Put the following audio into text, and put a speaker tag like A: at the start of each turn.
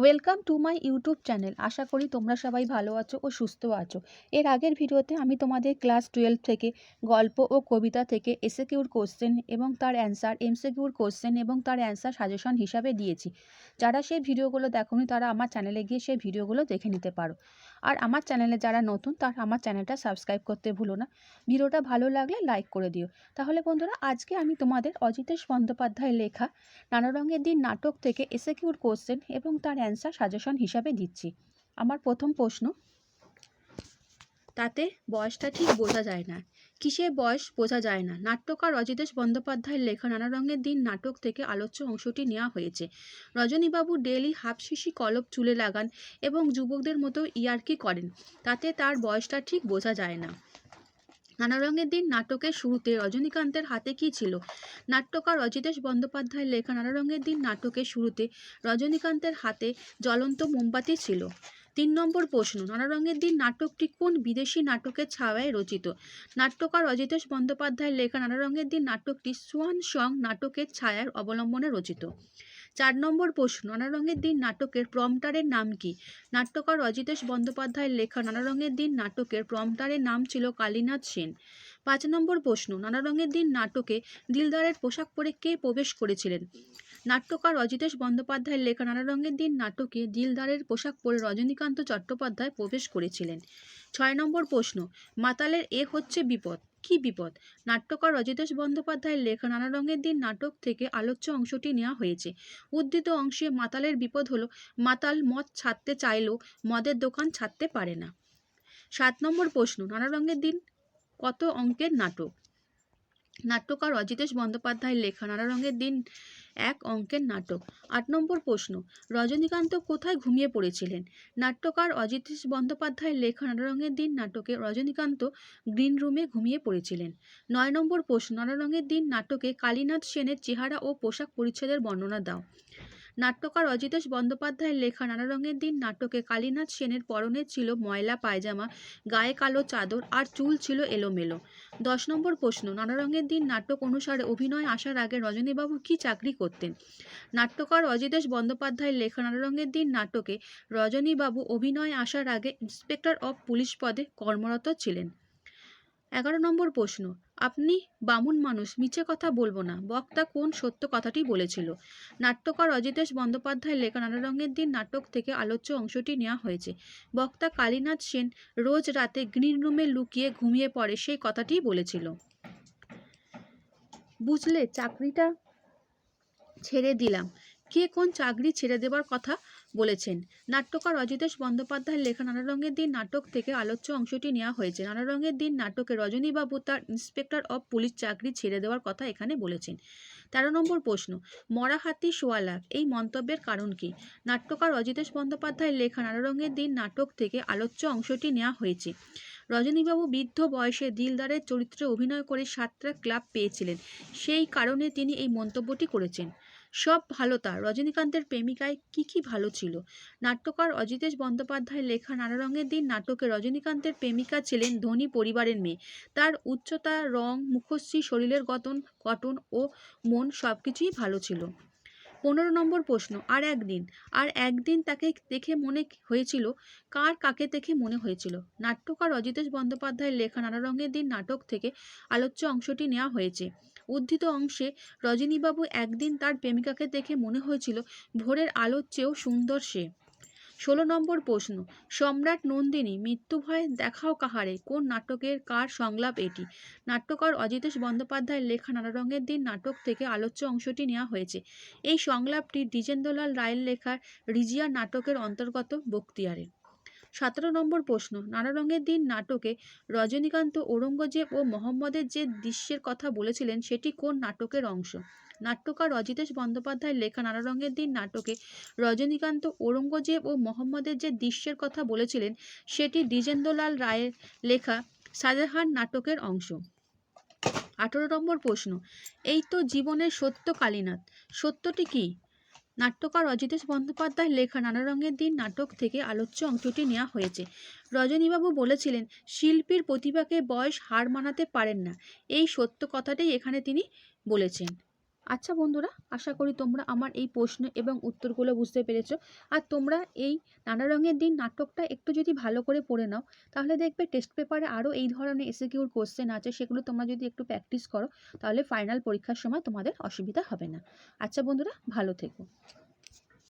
A: Welcome to my YouTube channel আশা করি তোমরা সবাই ভালো আছো ও সুস্থ আছো। এর আগের ভিডিওতে আমি তোমাদের ক্লাস টুয়েলভ থেকে গল্প ও কবিতা থেকে এসএকিউর কোশ্চেন এবং তার অ্যান্সার, এমসিকিউর কোশ্চেন এবং তার অ্যান্সার সাজেশন হিসাবে দিয়েছি। যারা সেই ভিডিওগুলো দেখোনি তারা আমার চ্যানেলে গিয়ে সেই ভিডিওগুলো দেখে নিতে পারো। আর আমার চ্যানেলে যারা নতুন তারা আমার চ্যানেলটা সাবস্ক্রাইব করতে ভুলো না। ভিডিওটা ভালো লাগলে লাইক করে দিও। তাহলে বন্ধুরা, আজকে আমি তোমাদের অজিতেশ বন্দ্যোপাধ্যায়ের লেখা নানা রঙের দিন নাটক থেকে এসএকিউর কোশ্চেন এবং তার অ্যান্সার সাজেশন হিসাবে দিচ্ছি। আমার প্রথম প্রশ্ন, তাতে বয়সটা ঠিক বোঝা যায় না। কিসের বয়স বোঝা যায় না? নাট্যকার অজিতেশ বন্দ্যোপাধ্যায়ের লেখা নানা রঙের দিন নাটক থেকে আলোচ্য অংশটি নেওয়া হয়েছে। রজনীবাবু ডেলি হাফশিশি কলপ চুলে লাগান এবং যুবকদের মতো ইয়ার্কি করেন। তাতে তার বয়সটা ঠিক বোঝা যায় না। নানা রঙের দিন নাটকের শুরুতে রজনীকান্তের হাতে কি ছিল? নাট্যকার অজিতেশ বন্দ্যোপাধ্যায়ের লেখা নানা রঙের দিন নাটকের শুরুতে রজনীকান্তের হাতে জ্বলন্ত মোমবাতি ছিল। তিন নম্বর প্রশ্ন, নানা রঙের দিন নাটকটি কোন বিদেশি নাটকের ছায়ায় রচিত? নাট্যকার অজিতেশ বন্দ্যোপাধ্যায়ের লেখা নানা রঙের দিন নাটকটি সোয়ান সং নাটকের ছায়ার অবলম্বনে রচিত। চার নম্বর প্রশ্ন, নানা রঙের দিন নাটকের প্রমটারের নাম কি? নাট্যকার অজিতেশ বন্দ্যোপাধ্যায়ের লেখা নানা রঙের দিন নাটকের প্রমটারের নাম ছিল কালীনাথ সেন। পাঁচ নম্বর প্রশ্ন, নানা রঙের দিন নাটকে দিলদারের পোশাক পরে কে প্রবেশ করেছিলেন? নাট্যকার অজিতেশ বন্দ্যোপাধ্যায়ের লেখা নানা রঙের দিন নাটকে দিলদারের পোশাক পরে রজনীকান্ত চট্টোপাধ্যায় প্রবেশ করেছিলেন। ছয় নম্বর প্রশ্ন, মাতালের এ হচ্ছে বিপদ। কি বিপদ? নাট্যকার অজিতেশ বন্দ্যোপাধ্যায়ের লেখা নানা রঙের দিন নাটক থেকে আলোচ্য অংশটি নেওয়া হয়েছে। উদ্ধৃত অংশে মাতালের বিপদ হলো, মাতাল মদ ছাড়তে চাইলেও মদের দোকান ছাড়তে পারে না। সাত নম্বর প্রশ্ন, নানা রঙের দিন কত অঙ্কের নাটক? নাট্যকার অজিতেশ বন্দ্যোপাধ্যায়ের লেখা নানা রঙের দিন এক অঙ্কের নাটক। আট নম্বর প্রশ্ন, রজনীকান্ত কোথায় ঘুমিয়ে পড়েছিলেন? নাট্যকার অজিতেশ বন্দ্যোপাধ্যায়ের লেখা নানা রঙের দিন নাটকে রজনীকান্ত গ্রিন রুমে ঘুমিয়ে পড়েছিলেন। নয় নম্বর প্রশ্ন নানা রঙের দিন নাটকে কালীনাথ সেনের চেহারা ও পোশাক পরিচ্ছদের বর্ণনা দাও। নাট্যকার অজিতেশ বন্দ্যোপাধ্যায়ের লেখা নানা রঙের দিন নাটকে কালীনাথ সেনের পরনে ছিল ময়লা, পায়জামা, গায়ে কালো চাদর আর চুল ছিল এলোমেলো। দশ নম্বর প্রশ্ন, নানা রঙের দিন নাটক অনুসারে অভিনয় আসার আগে রজনীবাবু কি চাকরি করতেন? নাট্যকার অজিতেশ বন্দ্যোপাধ্যায়ের লেখা নানা রঙের দিন নাটকে রজনীবাবু অভিনয় আসার আগে ইন্সপেক্টর অফ পুলিশ পদে কর্মরত ছিলেন। এগারো নম্বর প্রশ্ন আপনি বামুন মানুষ, মিছে কথা বলব না। বক্তা কোন সত্য কথাটি বলেছিল? নাট্যকার অজিতেশ বন্দ্যোপাধ্যায়ের লেখা নানা রঙের দিন নাটক থেকে আলোচ্য অংশটি নেওয়া হয়েছে। বক্তা কালীনাথ সেন রোজ রাতে গ্রিন রুমে লুকিয়ে ঘুমিয়ে পড়ে সেই কথাটি বলেছিল। বুঝলে, চাকরিটা ছেড়ে দিলাম। কে কোন চাকরি ছেড়ে দেবার কথা বলেছেন? নাট্যকার অজিতেশ বন্দ্যোপাধ্যায়ের লেখা নানা রঙের দিন নাটক থেকে আলোচ্য অংশটি নেওয়া হয়েছে। নানা রঙের দিন নাটকে রজনীবাবু তার ইন্সপেক্টর অফ পুলিশ চাকরি ছেড়ে দেওয়ার কথা এখানে বলেছেন। তেরো নম্বর প্রশ্ন মরা হাতি সোয়া লাখ এই মন্তব্যের কারণ কি? নাট্যকার অজিতেশ বন্দ্যোপাধ্যায়ের লেখা নানা রঙের দিন নাটক থেকে আলোচ্য অংশটি নেওয়া হয়েছে। রজনীবাবু বৃদ্ধ বয়সে দিলদারের চরিত্রে অভিনয় করে সাতটা ক্লাব পেয়েছিলেন। সেই কারণে তিনি এই মন্তব্যটি করেছেন। সব ভালো তার রজনীকান্তের প্রেমিকায় কি কি ভালো ছিল? নাট্যকার অজিতেশ বন্দ্যোপাধ্যায়ের লেখা নানা রঙের দিন নাটকে রজনীকান্তের প্রেমিকা ছিলেন ধনী পরিবারের মেয়ে। তার উচ্চতা, রং, মুখশ্রী, শরীরের গঠন গঠন ও মন সব কিছুই ভালো ছিল। পনেরো নম্বর প্রশ্ন, আর একদিন আর একদিন তাকে দেখে মনে হয়েছিল, কার কাকে দেখে মনে হয়েছিল? নাট্যকার অজিতেশ বন্দ্যোপাধ্যায়ের লেখা নানা রঙের দিন নাটক থেকে আলোচ্য অংশটি নেওয়া হয়েছে। উদ্ধৃত অংশে, রজনীবাবু একদিন তার প্রেমিকাকে দেখে মনে হয়েছিল, ভোরের আলোর চেয়েও সুন্দর সে। ষোলো নম্বর প্রশ্ন, সম্রাট নন্দিনী মৃত্যু ভয় দেখাও কাহারে, কোন নাটকের কার সংলাপ এটি? নাট্যকার অজিতেশ বন্দ্যোপাধ্যায়ের লেখা নানা রঙের দিন নাটক থেকে আলোচ্য অংশটি নেওয়া হয়েছে। এই সংলাপটি দ্বিজেন্দ্রলাল রায়ের লেখার রিজিয়া নাটকের অন্তর্গত বক্তিয়ারে সতেরো নম্বর প্রশ্ন, নানা রঙের দিন নাটকে রজনীকান্ত, ঔরঙ্গজেব ও মোহাম্মদের যে দৃশ্যের কথা বলেছিলেন, সেটি কোন নাটকের অংশ? নাট্যকার অজিতেশ বন্দ্যোপাধ্যায়ের লেখা নানা রঙের দিন নাটকে রজনীকান্ত, ঔরঙ্গজেব ও মোহাম্মদের যে দৃশ্যের কথা বলেছিলেন, সেটি দ্বিজেন্দ্রলাল রায়ের লেখা শাহজাহান নাটকের অংশ। আঠেরো নম্বর প্রশ্ন, এই তো জীবনের সত্য কালীনাথ, সত্যটি কি? নাট্যকার অজিতেশ বন্দ্যোপাধ্যায়ের লেখা নানা রঙের দিন নাটক থেকে আলোচ্য অংশটি নেওয়া হয়েছে। রজনীবাবু বলেছিলেন, শিল্পীর প্রতিভাকে বয়স হার মানাতে পারেন না। এই সত্য কথাটাই এখানে তিনি বলেছেন। আচ্ছা বন্ধুরা, আশা করি তোমরা আমার এই প্রশ্ন এবং উত্তরগুলো বুঝতে পেরেছ। আর তোমরা এই নানা রঙের দিন নাটকটা একটু যদি ভালো করে পড়ে নাও, তাহলে দেখবে টেস্ট পেপারে আরও এই ধরনের এসে কিউর কোশ্চেন আছে, সেগুলো তোমরা যদি একটু প্র্যাকটিস করো, তাহলে ফাইনাল পরীক্ষার সময় তোমাদের অসুবিধা হবে না। আচ্ছা বন্ধুরা, ভালো থেকো।